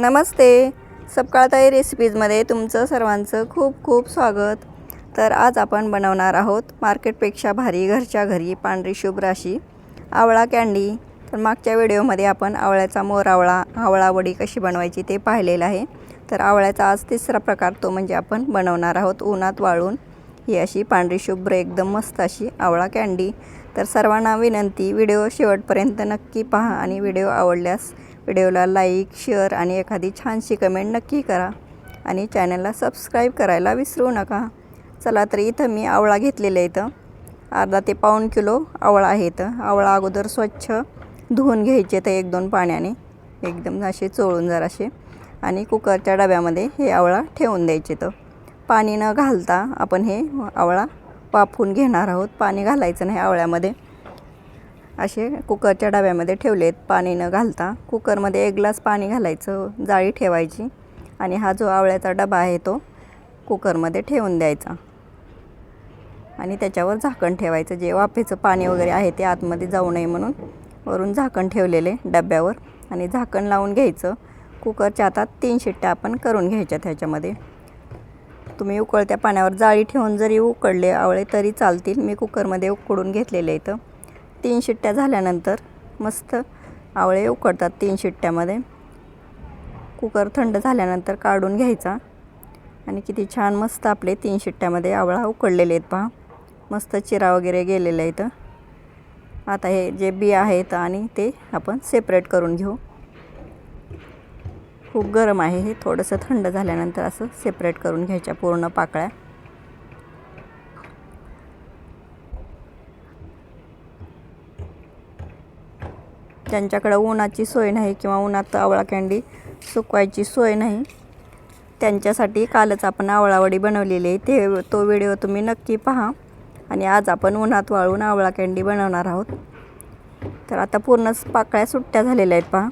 नमस्ते. सपकाळताई रेसिपीजमध्ये तुमचं सर्वांचं खूप खूप स्वागत. तर आज आपण बनवणार आहोत मार्केटपेक्षा भारी घरच्या घरी पांढरी शुभ्र अशी आवळा कँडी तर मागच्या व्हिडिओमध्ये आपण आवळ्याचा मोर आवळा आवळावडी कशी बनवायची ते पाहिलेलं आहे. तर आवळ्याचा आज तिसरा प्रकार तो म्हणजे आपण बनवणार आहोत उन्हात वाळून. ही अशी पांढरी शुभ्र एकदम मस्त अशी आवळा कँडी तर सर्वांना विनंती व्हिडिओ शेवटपर्यंत नक्की पहा आणि व्हिडिओ आवडल्यास व्हिडिओला लाईक शेअर आणि एखादी छानशी कमेंट नक्की करा आणि चॅनलला सबस्क्राईब करायला विसरू नका. चला तर इथं मी आवळा घेतलेला आहे इथं अर्धा ते पाऊण किलो आवळा आहे इथं आवळा अगोदर स्वच्छ धुवून घ्यायचे तर एक दोन पाण्याने. एकदम असे चोळून जरासे. आणि कुकरच्या डब्यामध्ये हे आवळा ठेवून द्यायचे तर पाणी न घालता आपण हे आवळा वाफवून घेणार आहोत. पाणी घालायचं नाही आवळ्यामध्ये. असे कुकरच्या डब्यामध्ये ठेवलेत पाणी न घालता. कुकरमध्ये एक ग्लास पाणी घालायचं जाळी ठेवायची आणि हा जो आवळ्याचा डबा आहे तो कुकरमध्ये ठेवून द्यायचा. आणि त्याच्यावर झाकण ठेवायचं. जे वाफेचं पाणी वगैरे आहे ते आतमध्ये जाऊ नये म्हणून वरून झाकण ठेवलेले डब्यावर आणि झाकण लावून घ्यायचं. कुकरच्या आता तीन शिट्ट्या आपण करून घ्यायच्या त्याच्यामध्ये तुम्ही उकळत्या पाण्यावर जाळी ठेवून जरी उकळले आवळे तरी चालतील. मी कुकरमध्ये उकडून घेतलेले इथं तीन शिट्ट्या झाल्यानंतर मस्त आवळे उकडतात तीन शिट्ट्यामध्ये. कुकर थंड झाल्यानंतर काढून घ्यायचा. आणि किती छान मस्त आपले तीन शिट्ट्यामध्ये आवळा उकडलेले आहेत पहा. मस्त चिरा वगैरे गेलेले आहेत. आता हे जे बी आहेत आणि ते आपण सेपरेट करून घेऊ. खूप गरम आहे हे. थोडंसं थंड झाल्यानंतर असं सेपरेट करून घ्यायच्या पूर्ण पाकळ्या. ज्यांच्याकडं उन्हाची सोय नाही किंवा उन्हात आवळा कँडी सुकवायची सोय नाही. त्यांच्यासाठी कालच आपण आवळावडी बनवलेली आहे. ते तो व्हिडिओ तुम्ही नक्की पहा. आणि आज आपण उन्हात वाळून आवळा कँडी बनवणार आहोत. तर आता पूर्णच पाकळ्या सुट्ट्या झालेल्या आहेत पहा.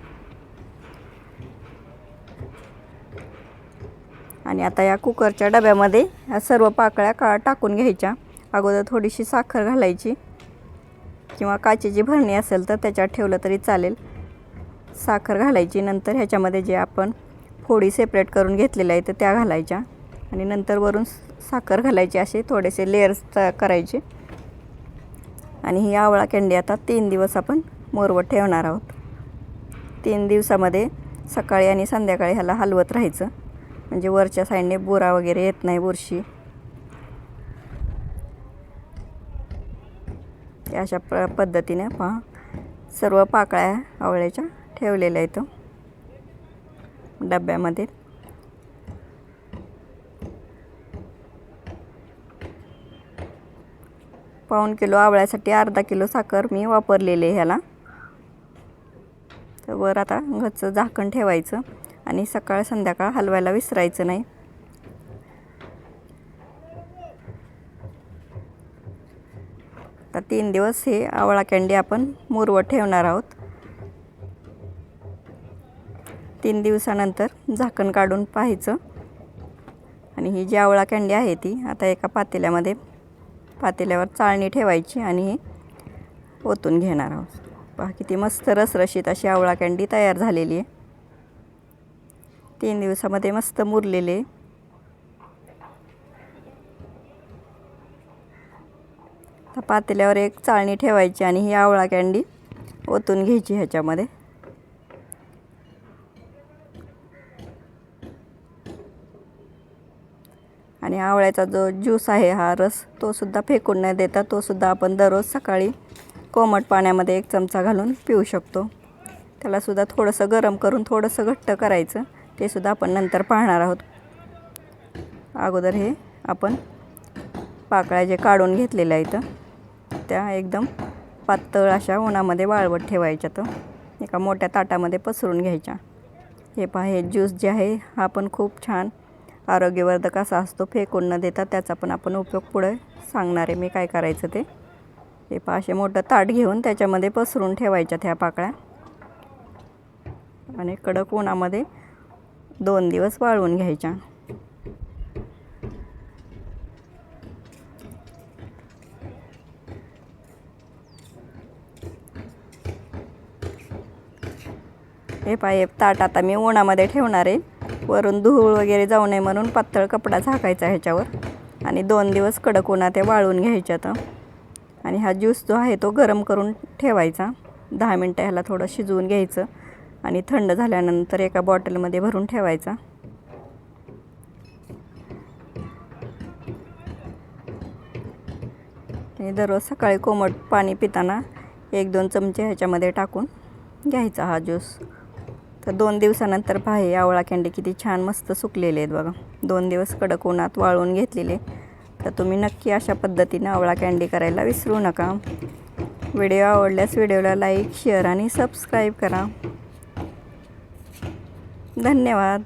आणि आता या कुकरच्या डब्यामध्ये ह्या सर्व पाकळ्या का टाकून घ्यायच्या? अगोदर थोडीशी साखर घालायची. किंवा काचेची भरणी असेल तर त्याच्यात ठेवलं तरी चालेल. साखर घालायची नंतर ह्याच्यामध्ये जे आपण फोडी सेपरेट करून घेतलेल्या आहेत त्या घालायच्या. आणि नंतर वरून साखर घालायची असे थोडेसे लेअर्स करायचे. आणि ही आवळा कँडी आता तीन दिवस आपण मोरवत ठेवणार आहोत. तीन दिवसामध्ये सकाळी आणि संध्याकाळी ह्याला हलवत राहायचं. म्हणजे वरच्या साईडने बुरा वगैरे येत नाही बुरशी. अशा प पद्धतीने पहा. सर्व पाकळ्या आवळ्याच्या ठेवलेल्या आहेत. डब्यामध्ये. पाऊण किलो आवळ्यासाठी अर्धा किलो साखर मी वापरलेली ह्याला. तर वर आता घरचं झाकण ठेवायचं आणि सकाळ संध्याकाळ हलवायला विसरायचं नाही. तीन दिवस हे आवळा कँडी आपण मुरवत ठेवणार आहोत. तीन दिवसानंतर झाकण काढून पाहायचं. आणि ही जी आवळा कँडी आहे ती आता एका पातेल्यामध्ये पातेल्यावर चाळणी ठेवायची आणि हे ओतून घेणार आहोत. पहा किती मस्त रसरशीत अशी आवळा कँडी तयार झालेली आहे. तीन दिवसामध्ये मस्त मुरलेले पातेल्यावर एक चाळणी ठेवायची आणि ही आवळा कँडी ओतून घ्यायची ह्याच्यामध्ये. आणि आवळ्याचा जो ज्यूस आहे हा रस तो सुद्धा फेकून न देता तो सुद्धा आपण दररोज सकाळी कोमट पाण्यामध्ये एक चमचा घालून पिऊ शकतो. त्यालासुद्धा थोडंसं गरम करून थोडंसं घट्ट करायचं ते सुद्धा आपण नंतर पाहणार आहोत. अगोदर हे आपण पाकळ्या जे काढून घेतलेल्या इथं त्या एकदम पातळ अशा उन्हामध्ये वाळवत ठेवायच्या तर एका मोठ्या ताटामध्ये पसरून घ्यायच्या. हे पहा हे ज्यूस जे आहे हा पण खूप छान आरोग्यवर्धक असा असतो. फेकून न देता त्याचा पण आपण उपयोग पुढे सांगणार आहे मी काय करायचं ते. हे पहा असे मोठं ताट घेऊन त्याच्यामध्ये पसरून ठेवायच्या त्या पाकळ्या. आणि कडक उन्हामध्ये दोन दिवस वाळवून घ्यायच्या. हे पाय ताट आता मी उन्हामध्ये ठेवणार आहे. वरून धूळ वगैरे जाऊ नये म्हणून पातळ कपडा झाकायचा ह्याच्यावर. आणि दोन दिवस कडक उन्हात ते वाळून घ्यायच्यात आणि हा ज्यूस जो आहे तो गरम करून ठेवायचा. दहा मिनटं ह्याला थोडं शिजवून घ्यायचं. आणि थंड झाल्यानंतर एका बॉटलमध्ये भरून ठेवायचा. आणि दररोज सकाळी कोमट पाणी पिताना एक दोन चमचे ह्याच्यामध्ये टाकून घ्यायचा हा ज्यूस. तर दोन दिवसानंतर पाहे आवळा कँडी किती छान मस्त सुकलेले आहेत बघा. दोन दिवस कडक उन्हात वाळून घेतलेले. तर तुम्ही नक्की अशा पद्धतीनं आवळा कँडी करायला विसरू नका. व्हिडिओ आवडल्यास व्हिडिओला लाईक शेअर आणि सबस्क्राईब करा. धन्यवाद.